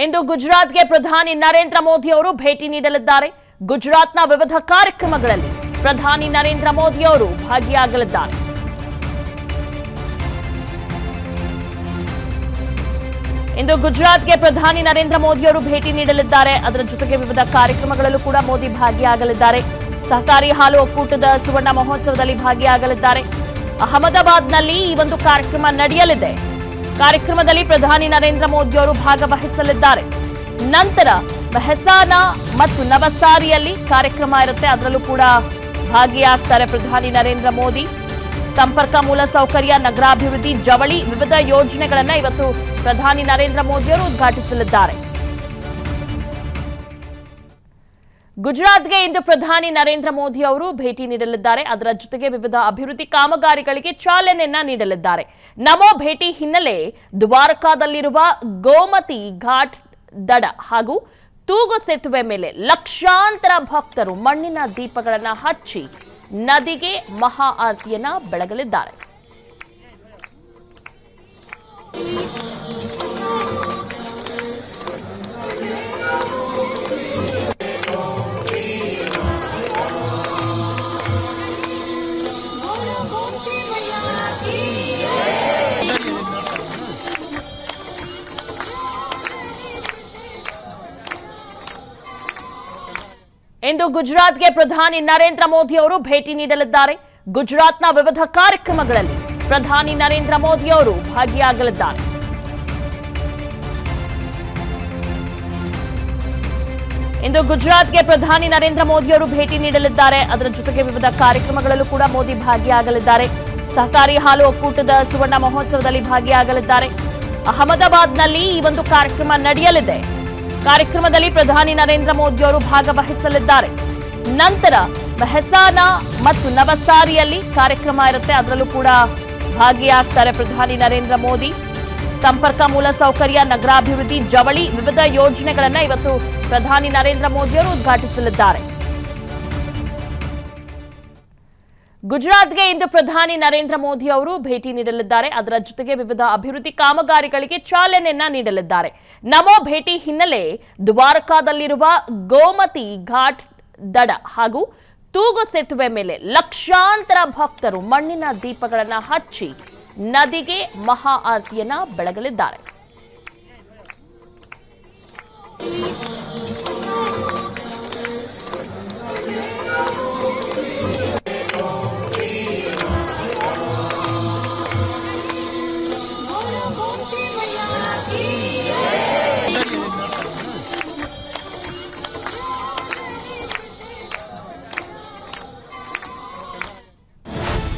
ಇಂದು ಗುಜರಾತ್ಗೆ ಪ್ರಧಾನಿ ನರೇಂದ್ರ ಮೋದಿ ಅವರು ಭೇಟಿ ನೀಡಲಿದ್ದಾರೆ. ಗುಜರಾತ್ನ ವಿವಿಧ ಕಾರ್ಯಕ್ರಮಗಳಲ್ಲಿ ಪ್ರಧಾನಿ ನರೇಂದ್ರ ಮೋದಿ ಅವರು ಭಾಗಿಯಾಗಲಿದ್ದಾರೆ. ಇಂದು ಗುಜರಾತ್ಗೆ ಪ್ರಧಾನಿ ನರೇಂದ್ರ ಮೋದಿ ಅವರು ಭೇಟಿ ನೀಡಲಿದ್ದಾರೆ. ಅದರ ಜೊತೆಗೆ ವಿವಿಧ ಕಾರ್ಯಕ್ರಮಗಳಲ್ಲೂ ಕೂಡ ಮೋದಿ ಭಾಗಿಯಾಗಲಿದ್ದಾರೆ. ಸಹಕಾರಿ ಹಾಲು ಒಕ್ಕೂಟದ ಸುವರ್ಣ ಮಹೋತ್ಸವದಲ್ಲಿ ಭಾಗಿಯಾಗಲಿದ್ದಾರೆ. ಅಹಮದಾಬಾದ್ನಲ್ಲಿ ಈ ಒಂದು ಕಾರ್ಯಕ್ರಮ ನಡೆಯಲಿದೆ. ಕಾರ್ಯಕ್ರಮದಲ್ಲಿ ಪ್ರಧಾನಿ ನರೇಂದ್ರ ಮೋದಿ ಅವರು ಭಾಗವಹಿಸಲಿದ್ದಾರೆ. ನಂತರ ಮೆಹಸಾನ ಮತ್ತು ನವಸಾರಿಯಲ್ಲಿ ಕಾರ್ಯಕ್ರಮ ಇರುತ್ತೆ. ಅದರಲ್ಲೂ ಕೂಡ ಭಾಗಿಯಾಗ್ತಾರೆ ಪ್ರಧಾನಿ ನರೇಂದ್ರ ಮೋದಿ. ಸಂಪರ್ಕ ಮೂಲ ಸೌಕರ್ಯ, ನಗರಾಭಿವೃದ್ಧಿ, ಜವಳಿ, ವಿವಿಧ ಯೋಜನೆಗಳನ್ನು ಇವತ್ತು ಪ್ರಧಾನಿ ನರೇಂದ್ರ ಮೋದಿಯವರು ಉದ್ಘಾಟಿಸಲಿದ್ದಾರೆ. ಗುಜರಾತ್ಗೆ ಇಂದು ಪ್ರಧಾನಿ ನರೇಂದ್ರ ಮೋದಿ ಅವರು ಭೇಟಿ ನೀಡಲಿದ್ದಾರೆ. ಅದರ ಜೊತೆಗೆ ವಿವಿಧ ಅಭಿವೃದ್ಧಿ ಕಾಮಗಾರಿಗಳಿಗೆ ಚಾಲನೆಯನ್ನ ನೀಡಲಿದ್ದಾರೆ. ನಮೋ ಭೇಟಿ ಹಿನ್ನೆಲೆ ದ್ವಾರಕಾದಲ್ಲಿರುವ ಗೋಮತಿ ಘಾಟ್ ದಡ ಹಾಗೂ ತೂಗು ಸೇತುವೆ ಮೇಲೆ ಲಕ್ಷಾಂತರ ಭಕ್ತರು ಮಣ್ಣಿನ ದೀಪಗಳನ್ನು ಹಚ್ಚಿ ನದಿಗೆ ಮಹಾ ಆರತಿಯನ್ನ ಬೆಳಗಲಿದ್ದಾರೆ. ಇಂದು ಗುಜರಾತ್ಗೆ ಪ್ರಧಾನಿ ನರೇಂದ್ರ ಮೋದಿ ಅವರು ಭೇಟಿ ನೀಡಲಿದ್ದಾರೆ. ಗುಜರಾತ್ನ ವಿವಿಧ ಕಾರ್ಯಕ್ರಮಗಳಲ್ಲಿ ಪ್ರಧಾನಿ ನರೇಂದ್ರ ಮೋದಿ ಅವರು ಭಾಗಿಯಾಗಲಿದ್ದಾರೆ. ಇಂದು ಗುಜರಾತ್ಗೆ ಪ್ರಧಾನಿ ನರೇಂದ್ರ ಮೋದಿ ಅವರು ಭೇಟಿ ನೀಡಲಿದ್ದಾರೆ. ಅದರ ಜೊತೆಗೆ ವಿವಿಧ ಕಾರ್ಯಕ್ರಮಗಳಲ್ಲೂ ಕೂಡ ಮೋದಿ ಭಾಗಿಯಾಗಲಿದ್ದಾರೆ. ಸಹಕಾರಿ ಹಾಲು ಒಕ್ಕೂಟದ ಸುವರ್ಣ ಮಹೋತ್ಸವದಲ್ಲಿ ಭಾಗಿಯಾಗಲಿದ್ದಾರೆ. ಅಹಮದಾಬಾದ್ನಲ್ಲಿ ಈ ಒಂದು ಕಾರ್ಯಕ್ರಮ ನಡೆಯಲಿದೆ. ಕಾರ್ಯಕ್ರಮದಲ್ಲಿ ಪ್ರಧಾನಿ ನರೇಂದ್ರ ಮೋದಿ ಅವರು ಭಾಗವಹಿಸಲಿದ್ದಾರೆ. ನಂತರ ಮೆಹಸಾನ ಮತ್ತು ನವಸಾರಿಯಲ್ಲಿ ಕಾರ್ಯಕ್ರಮ ಇರುತ್ತೆ. ಅದರಲ್ಲೂ ಕೂಡ ಭಾಗಿಯಾಗ್ತಾರೆ ಪ್ರಧಾನಿ ನರೇಂದ್ರ ಮೋದಿ. ಸಂಪರ್ಕ ಮೂಲ ಸೌಕರ್ಯ, ನಗರಾಭಿವೃದ್ಧಿ, ಜವಳಿ, ವಿವಿಧ ಯೋಜನೆಗಳನ್ನು ಇವತ್ತು ಪ್ರಧಾನಿ ನರೇಂದ್ರ ಮೋದಿಯವರು ಉದ್ಘಾಟಿಸಲಿದ್ದಾರೆ. ಗುಜರಾತ್ಗೆ ಇಂದು ಪ್ರಧಾನಿ ನರೇಂದ್ರ ಮೋದಿ ಅವರು ಭೇಟಿ ನೀಡಲಿದ್ದಾರೆ. ಅದರ ಜೊತೆಗೆ ವಿವಿಧ ಅಭಿವೃದ್ಧಿ ಕಾಮಗಾರಿಗಳಿಗೆ ಚಾಲನೆಯನ್ನ ನೀಡಲಿದ್ದಾರೆ. ನಮೋ ಭೇಟಿ ಹಿನ್ನೆಲೆ ದ್ವಾರಕಾದಲ್ಲಿರುವ ಗೋಮತಿ ಘಾಟ್ ದಡ ಹಾಗೂ ತೂಗು ಸೇತುವೆ ಮೇಲೆ ಲಕ್ಷಾಂತರ ಭಕ್ತರು ಮಣ್ಣಿನ ದೀಪಗಳನ್ನ ಹಚ್ಚಿ ನದಿಗೆ ಮಹಾ ಆರತಿಯನ್ನ ಬೆಳಗಲಿದ್ದಾರೆ.